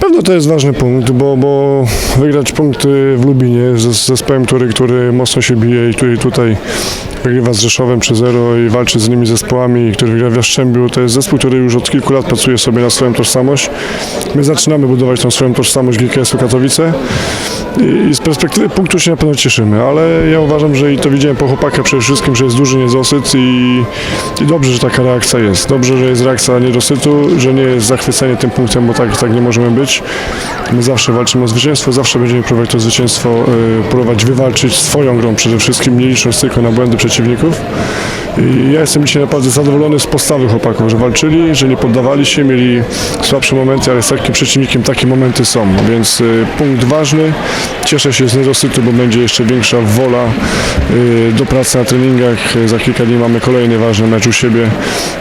pewno to jest ważny punkt, bo, bo wygrać punkty w Lubinie z zespołem, który, który mocno się bije i który tutaj wygrywa z Rzeszowem 3-0 i walczy z innymi zespołami, który wygra w Jastrzębiu, to jest zespół, który już od kilku lat pracuje sobie na swoją tożsamość. My zaczynamy budować tą swoją tożsamość GKS-u Katowice i, z perspektywy punktu się na pewno cieszymy, ale ja uważam, że i to widziałem po chłopakach przede wszystkim, że jest duży niedosyt i, i dobrze, że taka reakcja jest. Dobrze, że jest reakcja niedosytu, że nie jest zachwycenie tym punktem, bo tak, tak nie możemy być. My zawsze walczymy o zwycięstwo, zawsze będziemy próbować to zwycięstwo y, próbować wywalczyć swoją grą przede wszystkim, nie licząc tylko na błędy przeciwników. Ja jestem dzisiaj naprawdę zadowolony z postawy chłopaków, że walczyli, że nie poddawali się, mieli słabsze momenty, ale z takim przeciwnikiem takie momenty są. Więc y, punkt ważny. Cieszę się z niedosytu, bo będzie jeszcze większa wola y, do pracy na treningach. Za kilka dni mamy kolejny ważny mecz u siebie.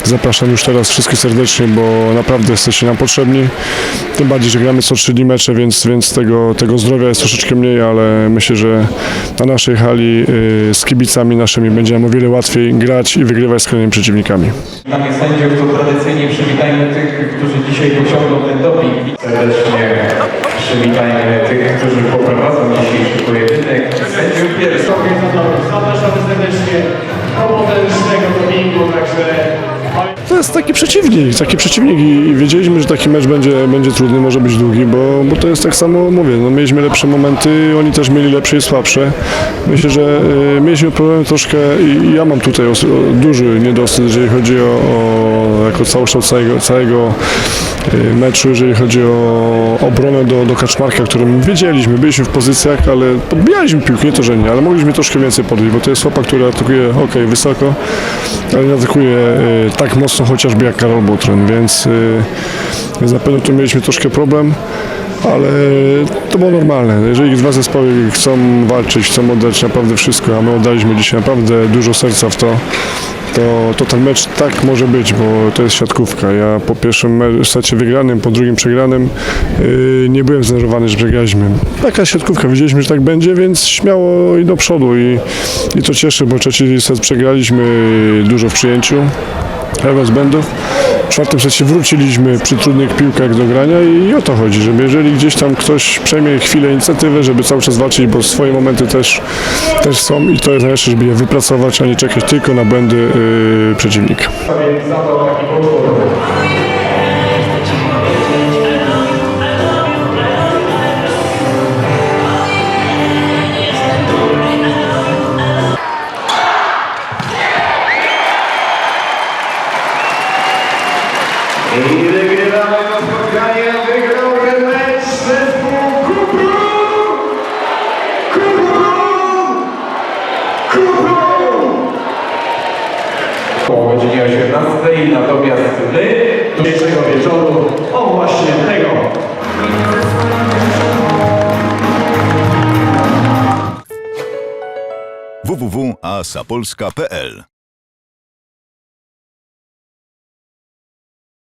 Zapraszam już teraz wszystkich serdecznie, bo naprawdę jesteście nam potrzebni. Tym bardziej, że gramy co trzy dni mecze, więc, więc tego, tego zdrowia jest troszeczkę mniej, ale myślę, że na naszej hali y, z kibicami naszymi będzie nam o wiele łatwiej grać i wygrywać z kolejnymi przeciwnikami. Witamy sędziów, to tradycyjnie przywitajmy tych, którzy dzisiaj pociągną ten doping. Serdecznie przywitajmy tych, którzy poprowadzą dzisiejszy pojedynek. Sędziów pierwszy. Zapraszamy serdecznie do potężnego dopingu, także To jest taki przeciwnik, taki przeciwnik i, wiedzieliśmy, że taki mecz będzie, będzie trudny, może być długi, bo, bo to jest tak samo, mówię, no mieliśmy lepsze momenty, oni też mieli lepsze i słabsze. Myślę, że y, mieliśmy problem troszkę i, ja mam tutaj os, duży niedosyt, jeżeli chodzi o, o jako całokształt całego, całego y, meczu, jeżeli chodzi o obronę do, do Kaczmarka, którym wiedzieliśmy, byliśmy w pozycjach, ale podbijaliśmy piłkę, nie to, że nie, ale mogliśmy troszkę więcej podbić, bo to jest chłopak, który atakuje, ok, wysoko, ale nie atakuje tak mocno chociażby jak Karol Butryn, więc, y, więc na pewno tu mieliśmy troszkę problem, ale to było normalne. Jeżeli dwa zespoły chcą walczyć, chcą oddać naprawdę wszystko, a my oddaliśmy dzisiaj naprawdę dużo serca w to, to, to ten mecz tak może być, bo to jest siatkówka. Ja po pierwszym secie wygranym, po drugim przegranym yy, nie byłem zdenerwowany, że przegraliśmy. Taka siatkówka, wiedzieliśmy, że tak będzie, więc śmiało i do przodu i, i to cieszy, bo trzeci set przegraliśmy dużo w przyjęciu, bez błędów. W czwartym secie wróciliśmy przy trudnych piłkach do grania i o to chodzi, żeby jeżeli gdzieś tam ktoś przejmie chwilę inicjatywę, żeby cały czas walczyć, bo swoje momenty też, też są i to jest najlepsze, żeby je wypracować, a nie czekać tylko na błędy yy, przeciwnika. I wygrywamy to spotkanie, wygrał ten mecz zespół Kupru! Kupru! Kupru! Po godzinie 18, natomiast wy Dzisiejszego wieczoru, o właśnie tego. www.asapolska.pl